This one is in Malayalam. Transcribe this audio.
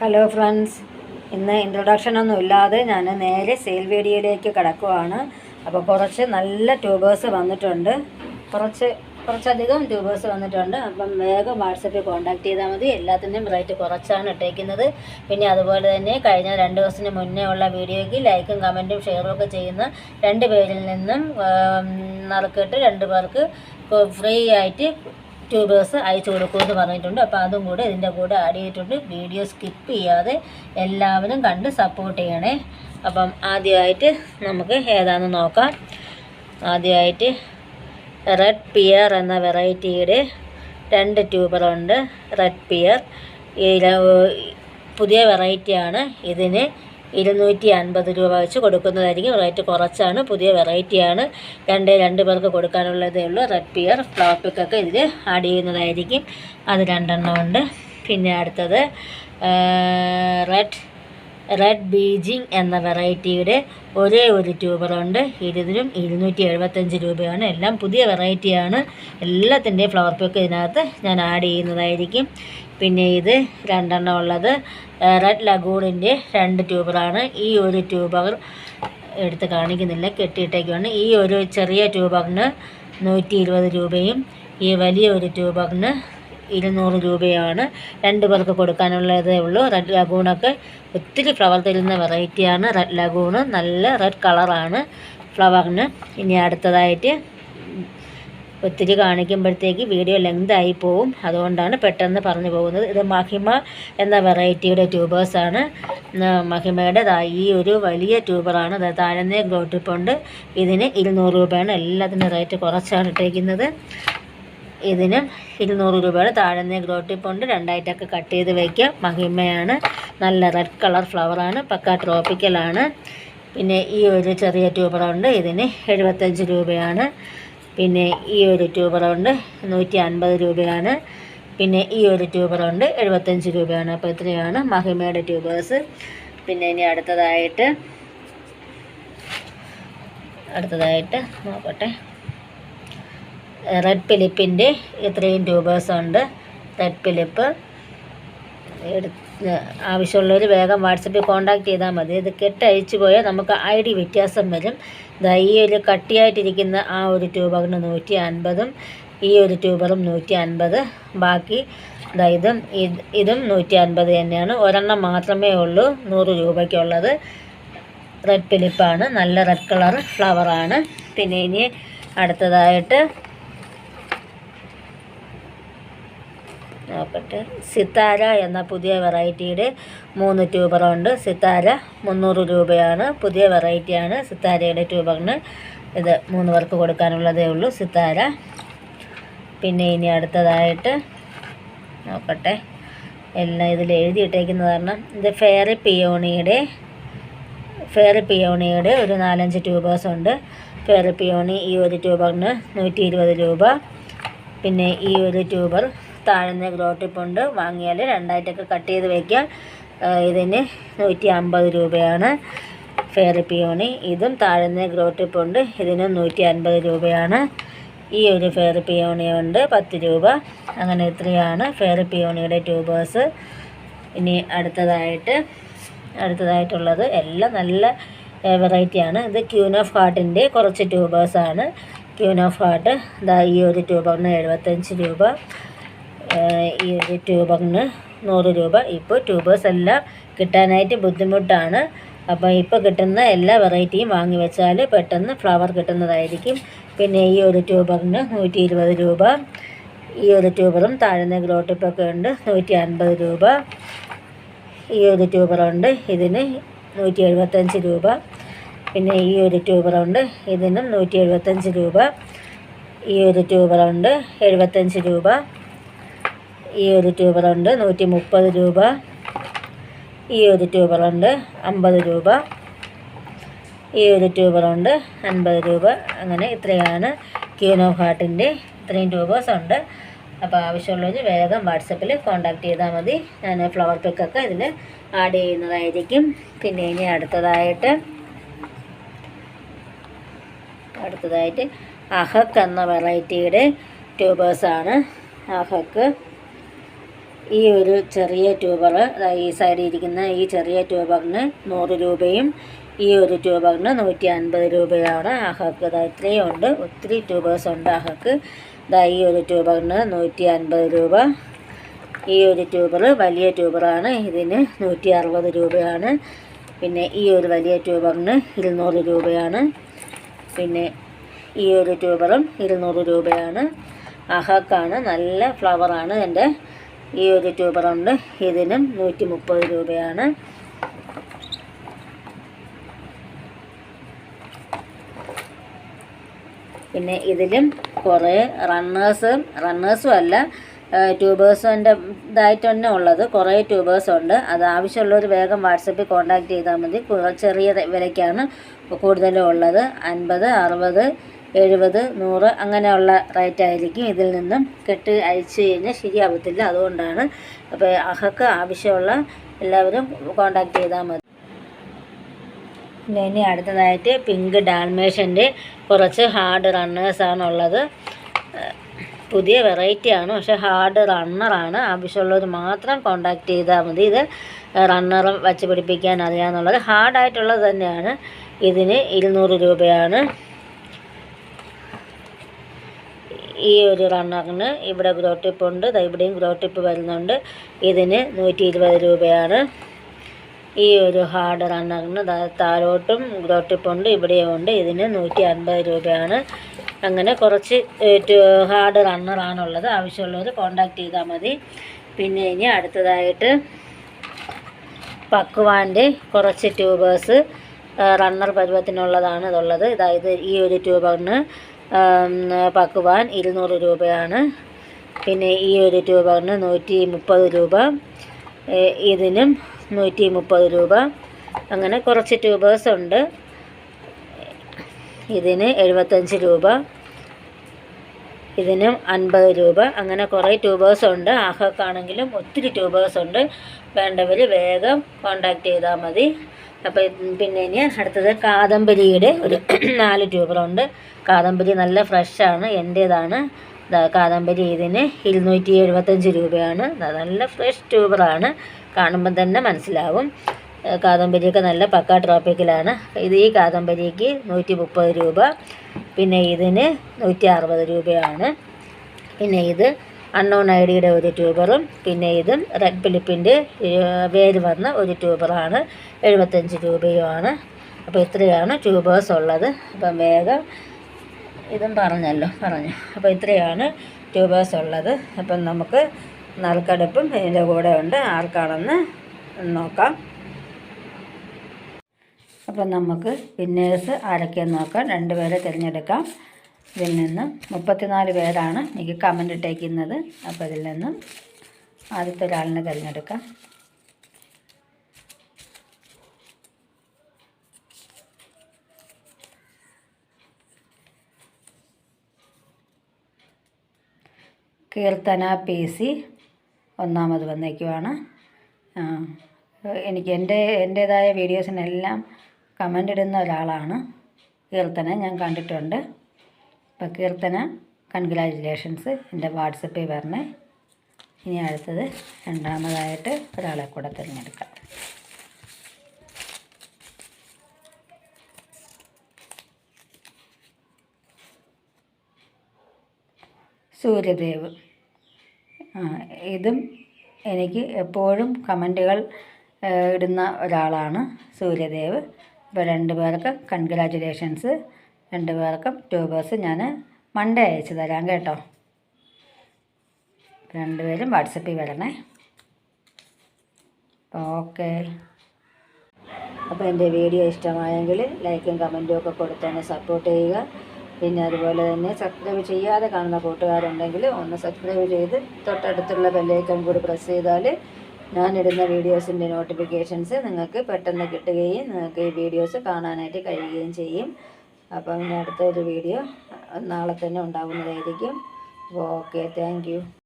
ഹലോ ഫ്രണ്ട്സ് ഇന്ന് ഇൻട്രൊഡക്ഷൻ ഒന്നും ഇല്ലാതെ ഞാൻ നേരെ സെയിൽ വീഡിയോയിലേക്ക് കിടക്കുവാണ്. അപ്പോൾ കുറച്ച് നല്ല ട്യൂബേഴ്സ് വന്നിട്ടുണ്ട്. കുറച്ച് കുറച്ചധികം ട്യൂബേഴ്സ് വന്നിട്ടുണ്ട്. അപ്പം വേഗം വാട്സപ്പിൽ കോൺടാക്ട് ചെയ്താൽ മതി. എല്ലാത്തിന്റെയും റേറ്റ് കുറച്ചാണ് ഇട്ടേക്കുന്നത്. പിന്നെ അതുപോലെ തന്നെ കഴിഞ്ഞ രണ്ട് ദിവസത്തിന് മുന്നേ ഉള്ള വീഡിയോയ്ക്ക് ലൈക്കും കമന്റും ഷെയറും ഒക്കെ ചെയ്യുന്ന രണ്ട് പേരിൽ നിന്നും നറുക്കിട്ട് രണ്ട് പേർക്ക് ഫ്രീ ആയിട്ട് ട്യൂബേഴ്സ് അയച്ചു കൊടുക്കുമെന്ന് പറഞ്ഞിട്ടുണ്ട്. അപ്പോൾ അതും കൂടെ ഇതിന്റെ കൂടെ ആഡ് ചെയ്തിട്ടുണ്ട്. വീഡിയോ സ്കിപ്പ് ചെയ്യാതെ എല്ലാവരും കണ്ട് സപ്പോർട്ട് ചെയ്യണേ. അപ്പം ആദ്യമായിട്ട് നമുക്ക് ഏതാണെന്ന് നോക്കാം. ആദ്യമായിട്ട് റെഡ് പിയർ എന്ന വെറൈറ്റിയുടെ രണ്ട് ട്യൂബറുണ്ട്. റെഡ് പിയർ പുതിയ വെറൈറ്റിയാണ്. ഇതിന് ഇരുന്നൂറ്റി അൻപത് രൂപ വെച്ച് കൊടുക്കുന്നതായിരിക്കും. റേറ്റ് കുറച്ചാണ് പുതിയ വെറൈറ്റിയാണ്. രണ്ട് രണ്ട് പേർക്ക് കൊടുക്കാനുള്ളതേ ഉള്ളൂ. റെഡ് പിയർ ഫ്ലോപ്പിക്കൊക്കെ ഇതിൽ ആഡ് ചെയ്യുന്നതായിരിക്കും. അത് രണ്ടെണ്ണം ഉണ്ട്. പിന്നെ അടുത്തത് റെഡ് റെഡ് ബീജിങ് എന്ന വെറൈറ്റിയുടെ ഒരേ ഒരു ട്യൂബറുണ്ട് ഇതിനും ഇരുന്നൂറ്റി എഴുപത്തഞ്ച് രൂപയാണ്. എല്ലാം പുതിയ വെറൈറ്റിയാണ് എല്ലാത്തിന്റെയും ഫ്ലവർ പേക്ക് ഇതിനകത്ത് ഞാൻ ആഡ് ചെയ്യുന്നതായിരിക്കും. പിന്നെ ഇത് രണ്ടെണ്ണം ഉള്ളത് റെഡ് ലഗൂണിന്റെ രണ്ട് ട്യൂബറാണ് ഈ ഒരു ട്യൂബർ എടുത്ത് കാണിക്കുന്നില്ല കെട്ടിയിട്ടേക്കാണ് ഈ ഒരു ചെറിയ ട്യൂബറിന് നൂറ്റി രൂപയും ഈ വലിയ ഒരു ട്യൂബറിന് ഇരുന്നൂറ് രൂപയാണ് രണ്ട് പേർക്ക് കൊടുക്കാനുള്ളതേ ഉള്ളൂ. റെഡ് ലഗൂണൊക്കെ ഒത്തിരി ഫ്ലവർ തരുന്ന വെറൈറ്റിയാണ് റെഡ് ലഗൂണ് നല്ല റെഡ് കളറാണ് ഫ്ലവറിന് ഇനി അടുത്തതായിട്ട് ഒത്തിരി കാണിക്കുമ്പോഴത്തേക്ക് വീഡിയോ ലെങ്ത് ആയി പോവും. അതുകൊണ്ടാണ് പെട്ടെന്ന് പറഞ്ഞു പോകുന്നത്. ഇത് മഹിമ എന്ന വെറൈറ്റിയുടെ ട്യൂബേഴ്സാണ് മഹിമയുടെ ഈ ഒരു വലിയ ട്യൂബറാണ് അത് താഴ്ന്നേ ഗ്രോട്ടിപ്പുണ്ട് ഇതിന് ഇരുന്നൂറ് രൂപയാണ്. എല്ലാത്തിന്റെ റേറ്റ് കുറച്ചാണ് ഇട്ടേക്കുന്നത്. ഇതിന് ഇരുന്നൂറ് രൂപയുടെ താഴ്ന്ന ഗ്രോട്ടിപ്പുണ്ട് രണ്ടായിട്ടൊക്കെ കട്ട് ചെയ്ത് വയ്ക്കുക മഹിമയാണ്. നല്ല റെഡ് കളർ ഫ്ലവറാണ് പക്ക ട്രോപ്പിക്കലാണ് പിന്നെ ഈ ഒരു ചെറിയ ട്യൂബറുണ്ട് ഇതിന് എഴുപത്തഞ്ച് രൂപയാണ്. പിന്നെ ഈ ഒരു ട്യൂബറുണ്ട് നൂറ്റി അൻപത് രൂപയാണ്. പിന്നെ ഈ ഒരു ട്യൂബറുണ്ട് എഴുപത്തഞ്ച് രൂപയാണ്. അപ്പോൾ ഇത്രയാണ് മഹിമയുടെ ട്യൂബേഴ്സ് പിന്നെ ഇനി അടുത്തതായിട്ട് അടുത്തതായിട്ട് നോക്കട്ടെ. റെഡ് പിലിപ്പിന്റെ ഇത്രയും ട്യൂബേഴ്സ് ഉണ്ട് റെഡ് പിലിപ്പ് ആവശ്യമുള്ളവർ വേഗം വാട്സപ്പിൽ കോൺടാക്ട് ചെയ്താൽ മതി. ഇത് കെട്ടഴിച്ചു പോയാൽ നമുക്ക് ഐ ഡി വ്യത്യാസം വരും. ഇതാ ഈ ഒരു കട്ടിയായിട്ടിരിക്കുന്ന ആ ഒരു ട്യൂബറിന് നൂറ്റി അൻപതും ഈ ഒരു ട്യൂബറും നൂറ്റി അൻപത് ബാക്കി ഇതും ഇത് ഇതും നൂറ്റി അൻപത് തന്നെയാണ്. ഒരെണ്ണം മാത്രമേ ഉള്ളൂ നൂറ് രൂപയ്ക്കുള്ളത്. റെഡ് പിലിപ്പാണ് നല്ല റെഡ് കളർ ഫ്ലവറാണ് പിന്നെ ഇനി അടുത്തതായിട്ട് നോക്കട്ടെ സിത്താര എന്ന പുതിയ വെറൈറ്റിയുടെ മൂന്ന് ട്യൂബറുണ്ട്. സിത്താര മുന്നൂറ് രൂപയാണ്. പുതിയ വെറൈറ്റിയാണ് സിത്താരയുടെ ട്യൂബറിന്. ഇത് മൂന്ന് പേർക്ക് കൊടുക്കാനുള്ളതേ ഉള്ളൂ സിത്താര. പിന്നെ ഇനി അടുത്തതായിട്ട് നോക്കട്ടെ. എല്ലാം ഇതിൽ എഴുതിയിട്ടേക്കുന്നത് കാരണം ഇത് ഫെയറി പിയോണിയുടെ ഫെയറി പിയോണിയുടെ ഒരു നാലഞ്ച് ട്യൂബേഴ്സ് ഉണ്ട്. ഫെയറി പിയോണി ഈ ഒരു ട്യൂബറിന് നൂറ്റി രൂപ. പിന്നെ ഈ ഒരു ട്യൂബർ താഴ്ന്ന ഗ്രോട്ടിപ്പുണ്ട് വാങ്ങിയാൽ രണ്ടായിട്ടൊക്കെ കട്ട് ചെയ്ത് വയ്ക്കാം ഇതിന് നൂറ്റി അമ്പത് രൂപയാണ്. ഫെയറി പിയോണി ഇതും താഴ്ന്ന ഗ്രോട്ടിപ്പുണ്ട് ഇതിന് നൂറ്റി അൻപത് രൂപയാണ്. ഈ ഒരു ഫെയറി പിയോണിയുണ്ട് പത്ത് രൂപ. അങ്ങനെ ഇത്രയാണ് ഫെയറി പിയോണിയുടെ ട്യൂബേഴ്സ്. ഇനി അടുത്തതായിട്ട് അടുത്തതായിട്ടുള്ളത് എല്ലാം നല്ല വെറൈറ്റിയാണ് ഇത് ക്യൂൻ ഓഫ് ഹാർട്ടിന്റെ കുറച്ച് ട്യൂബേഴ്സാണ് ക്യൂൻ ഓഫ് ഹാർട്ട് ഇതാ ഈ ഒരു ട്യൂബറിന് എഴുപത്തഞ്ച് രൂപ. ഈ ഒരു ട്യൂബറിന് നൂറ് രൂപ. ഇപ്പോൾ ട്യൂബേഴ്സ് എല്ലാം കിട്ടാനായിട്ട് ബുദ്ധിമുട്ടാണ്. അപ്പോൾ ഇപ്പോൾ കിട്ടുന്ന എല്ലാ വെറൈറ്റിയും വാങ്ങി വെച്ചാൽ പെട്ടെന്ന് ഫ്ലവർ കിട്ടുന്നതായിരിക്കും. പിന്നെ ഈ ഒരു ട്യൂബറിന് നൂറ്റി ഇരുപത് രൂപ. ഈ ഒരു ട്യൂബറും താഴ്ന്ന ഗ്രോട്ടിപ്പൊക്കെ ഉണ്ട് നൂറ്റി അൻപത് രൂപ. ഈ ഒരു ട്യൂബറുണ്ട് ഇതിന് നൂറ്റി എഴുപത്തഞ്ച് രൂപ. പിന്നെ ഈ ഒരു ട്യൂബറുണ്ട് ഇതിനും നൂറ്റി എഴുപത്തഞ്ച് രൂപ. ഈ ഒരു ട്യൂബറുണ്ട് എഴുപത്തഞ്ച് രൂപ. ഈ ഒരു ട്യൂബറുണ്ട് നൂറ്റി മുപ്പത് രൂപ. ഈ ഒരു ട്യൂബറുണ്ട് അമ്പത് രൂപ. ഈ ഒരു ട്യൂബറുണ്ട് അൻപത് രൂപ. അങ്ങനെ ഇത്രയാണ് ക്യൂനോ ഹാർട്ടിന്റെ ഇത്രയും ട്യൂബേഴ്സ് ഉണ്ട്. അപ്പോൾ ആവശ്യമുള്ളവർ വേഗം വാട്സപ്പിൽ കോൺടാക്റ്റ് ചെയ്താൽ മതി. ഞാൻ ഫ്ലവർ പിക്കൊക്കെ ഇതിൽ ആഡ് ചെയ്യുന്നതായിരിക്കും. പിന്നെ ഇനി അടുത്തതായിട്ട് അടുത്തതായിട്ട് അഹക്ക് എന്ന വെറൈറ്റിയുടെ ട്യൂബേഴ്സാണ്. അഹക്ക് ഈ ഒരു ചെറിയ ട്യൂബർ ഈ സൈഡിൽ ഇരിക്കുന്ന ഈ ചെറിയ ട്യൂബറിന് നൂറ് രൂപയും ഈ ഒരു ട്യൂബറിന് നൂറ്റി അൻപത് രൂപയാണ് അഹക്ക്. ഇതാ ഇത്രയും ഉണ്ട്. ഒത്തിരി ട്യൂബേഴ്സ് ഉണ്ട് അഹക്ക്. ഇതാ ഈ ഒരു ട്യൂബറിന് നൂറ്റി അൻപത് രൂപ. ഈ ഒരു ട്യൂബർ വലിയ ട്യൂബറാണ് ഇതിന് നൂറ്റി അറുപത് രൂപയാണ്. പിന്നെ ഈ ഒരു വലിയ ട്യൂബറിന് ഇരുന്നൂറ് രൂപയാണ്. പിന്നെ ഈ ഒരു ട്യൂബറും ഇരുന്നൂറ് രൂപയാണ്. അഹക്കാണ് നല്ല ഫ്ലവറാണ് എന്റെ ഈ ഒരു ട്യൂബറുണ്ട് ഇതിനും നൂറ്റി മുപ്പത് രൂപയാണ്. പിന്നെ ഇതിലും കുറേ റണ്ണേഴ്സും റണ്ണേഴ്സും അല്ല ട്യൂബേഴ്സിന്റെ ഇതായിട്ട് തന്നെ ഉള്ളത്. കുറേ ട്യൂബേഴ്സ് ഉണ്ട്. അത് ആവശ്യമുള്ളവർ വേഗം വാട്സപ്പിൽ കോൺടാക്ട് ചെയ്താൽ മതി. ചെറിയ വിലയ്ക്കാണ് കൂടുതലും ഉള്ളത് അൻപത് അറുപത് എഴുപത് നൂറ് അങ്ങനെയുള്ള റേറ്റ് ആയിരിക്കും ഇതിൽ നിന്നും കെട്ട് അയച്ചു കഴിഞ്ഞാൽ ശരിയാവത്തില്ല. അതുകൊണ്ടാണ് അപ്പോൾ അഹക്ക് ആവശ്യമുള്ള എല്ലാവരും കോണ്ടാക്ട് ചെയ്താൽ മതി. പിന്നെ ഇനി അടുത്തതായിട്ട് പിങ്ക് ഡാൽമേഷന്റെ കുറച്ച് ഹാർഡ് റണ്ണേഴ്സാണുള്ളത് പുതിയ വെറൈറ്റിയാണ് പക്ഷെ ഹാർഡ് റണ്ണറാണ് ആവശ്യമുള്ളവർ മാത്രം കോണ്ടാക്ട് ചെയ്താൽ മതി. ഇത് റണ്ണറും വച്ച് പിടിപ്പിക്കാൻ അറിയാമെന്നുള്ളത് ഹാർഡായിട്ടുള്ളത് തന്നെയാണ്. ഇതിന് ഇരുന്നൂറ് രൂപയാണ്. ഈ ഒരു റണ്ണറിന് ഇവിടെ ഗ്രോ ടിപ്പ് ഉണ്ട്. ഇവിടെയും ഗ്രോ ടിപ്പ് വരുന്നുണ്ട്. ഇതിന് നൂറ്റി ഇരുപത് രൂപയാണ്. ഈ ഒരു ഹാർഡ് റണ്ണറിന് താഴോട്ടും ഗ്രോ ടിപ്പ് ഉണ്ട് ഇവിടെയും ഉണ്ട്. ഇതിന് നൂറ്റി അൻപത് രൂപയാണ്. അങ്ങനെ കുറച്ച് ഹാർഡ് റണ്ണറാണുള്ളത് ആവശ്യമുള്ളവർ കോണ്ടാക്ട് ചെയ്താൽ മതി. പിന്നെ ഇനി അടുത്തതായിട്ട് പക്വാന്റെ കുറച്ച് ട്യൂബേഴ്സ് റണ്ണർ പരുവത്തിനുള്ളതാണ് ഇതുള്ളത്. അതായത് ഈ ഒരു ട്യൂബറിന് പക്വാൻ ഇരുന്നൂറ് രൂപയാണ്. പിന്നെ ഈ ഒരു ട്യൂബറിന് നൂറ്റി മുപ്പത് രൂപ. ഇതിനും നൂറ്റി മുപ്പത് രൂപ. അങ്ങനെ കുറച്ച് ട്യൂബേഴ്സ് ഉണ്ട്. ഇതിന് എഴുപത്തഞ്ച് രൂപ. ഇതിനും അൻപത് രൂപ. അങ്ങനെ കുറേ ട്യൂബേഴ്സ് ഉണ്ട്. ആഹക്കാണെങ്കിലും ഒത്തിരി ട്യൂബേഴ്സ് ഉണ്ട്. വേണ്ടവർ വേഗം കോണ്ടാക്ട് ചെയ്താൽ മതി. അപ്പോൾ പിന്നെ ഇനി അടുത്തത് കാദംബരിയുടെ ഒരു നാല് ട്യൂബറുണ്ട് കാദംബരി നല്ല ഫ്രഷാണ് എന്റേതാണ് കാദംബരി ഇതിന് ഇരുന്നൂറ്റി എഴുപത്തഞ്ച് രൂപയാണ് നല്ല ഫ്രഷ് ട്യൂബറാണ് കാണുമ്പം തന്നെ മനസ്സിലാവും. കാദംബരിയൊക്കെ നല്ല പക്ക ട്രോപ്പിക്കലാണ് ഇത് ഈ കാദംബരിക്ക് നൂറ്റി മുപ്പത് രൂപ. പിന്നെ ഇതിന് നൂറ്റി അറുപത് രൂപയാണ്. പിന്നെ ഇത് അണ്ണോൺ ഐ ഡിയുടെ ഒരു ട്യൂബറും പിന്നെ ഇതും റെഡ് ഫിലിപ്പിന്റെ വേര് വന്ന ഒരു ട്യൂബറാണ്. എഴുപത്തഞ്ച് രൂപയുമാണ്. അപ്പോൾ ഇത്രയാണ് ട്യൂബേഴ്സ് ഉള്ളത്. അപ്പം വേഗം ഇതും പറഞ്ഞല്ലോ പറഞ്ഞു. അപ്പോൾ ഇത്രയാണ് ട്യൂബേഴ്സ് ഉള്ളത്. അപ്പം നമുക്ക് നറുക്കെടുപ്പും ഇതിന്റെ കൂടെ ഉണ്ട്. ആർക്കാണെന്ന് നോക്കാം. അപ്പം നമുക്ക് വിന്നേഴ്സ് ആരൊക്കെയെന്ന് നോക്കാം. രണ്ട് പേരെ തിരഞ്ഞെടുക്കാം. ഇതിൽ നിന്നും മുപ്പത്തിനാല് പേരാണ് എനിക്ക് കമന്റ് ഇട്ടേക്കുന്നത്. അപ്പോൾ ഇതിൽ നിന്നും ആദ്യത്തെ ഒരാളിനെ തിരഞ്ഞെടുക്കാം. കീർത്തന പി സി ഒന്നാമത് വന്നേക്കുവാണ്. എനിക്ക് എന്റെ എന്റേതായ വീഡിയോസിനെല്ലാം കമന്റ് ഇടുന്ന ഒരാളാണ് കീർത്തന ഞാൻ കണ്ടിട്ടുണ്ട്. അപ്പോൾ കീർത്തന കൺഗ്രാജുലേഷൻസ് എന്റെ വാട്സപ്പിൽ വരണേ. ഇനി അടുത്തത് രണ്ടാമതായിട്ട് ഒരാളെ കൂടെ തിരഞ്ഞെടുക്കാം. സൂര്യദേവ്. ഇതും എനിക്ക് എപ്പോഴും കമന്റുകൾ ഇടുന്ന ഒരാളാണ് സൂര്യദേവ്. ഇപ്പോൾ രണ്ട് പേർക്ക് കൺഗ്രാറ്റുലേഷൻസ് രണ്ട് പേർക്കും ട്യൂബേഴ്സ് ഞാൻ മൺഡേ അയച്ചു തരാം കേട്ടോ. രണ്ടുപേരും വാട്സപ്പിൽ വരണേ. ഓക്കെ അപ്പോൾ എന്റെ വീഡിയോ ഇഷ്ടമായെങ്കിൽ ലൈക്കും കമന്റും ഒക്കെ കൊടുത്തൊന്ന് സപ്പോർട്ട് ചെയ്യുക. പിന്നെ അതുപോലെ തന്നെ സബ്സ്ക്രൈബ് ചെയ്യാതെ കാണുന്ന കൂട്ടുകാരുണ്ടെങ്കിൽ ഒന്ന് സബ്സ്ക്രൈബ് ചെയ്ത് തൊട്ടടുത്തുള്ള ബെല്ലൈക്കൺ കൂടി പ്രസ് ചെയ്താൽ ഞാനിടുന്ന വീഡിയോസിന്റെ നോട്ടിഫിക്കേഷൻസ് നിങ്ങൾക്ക് പെട്ടെന്ന് കിട്ടുകയും നിങ്ങൾക്ക് ഈ വീഡിയോസ് കാണാനായിട്ട് കഴിയുകയും ചെയ്യും. അപ്പം അടുത്തൊരു വീഡിയോ നാളെ തന്നെ ഉണ്ടാകുന്നതായിരിക്കും ഓക്കെ താങ്ക്